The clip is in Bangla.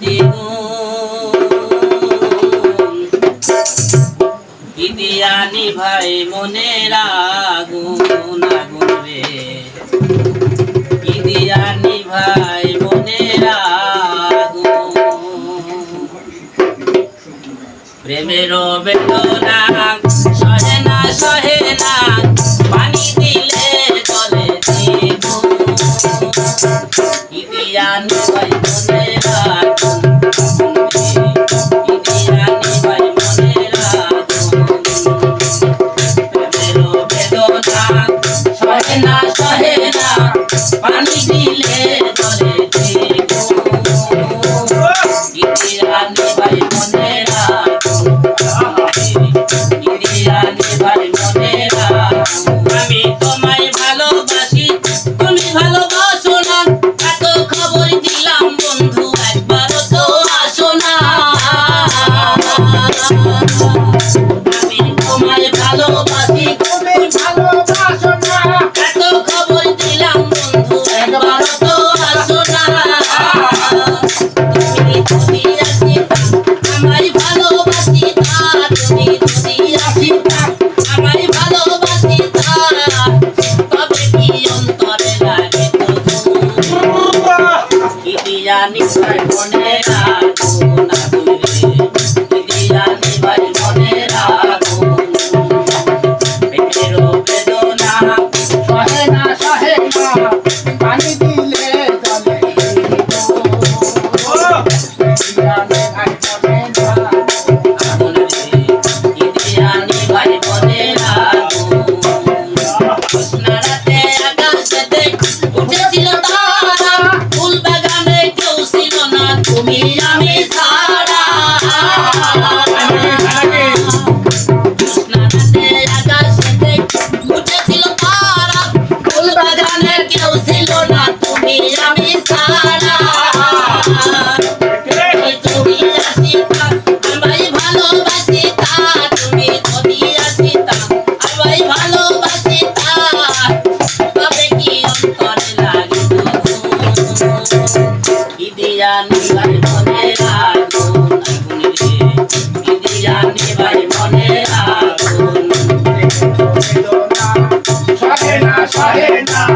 দ্বিগুণ দিদিয়ানি ভাই মনের আগুন আগুন রে। দিদিয়ানি ভাই মনের আগুন প্রেমের বেদনা, সহে না সহে না। nice. Bonnie, Bonnie, Bonnie, Bonnie, Bonnie, Bonnie, Bonnie, Bonnie, Oh, me, yeah, me. জানি ভাই মনে আগুন আগুন রে দিদি জানি ভাই মনে আগুন সহে না সহে না।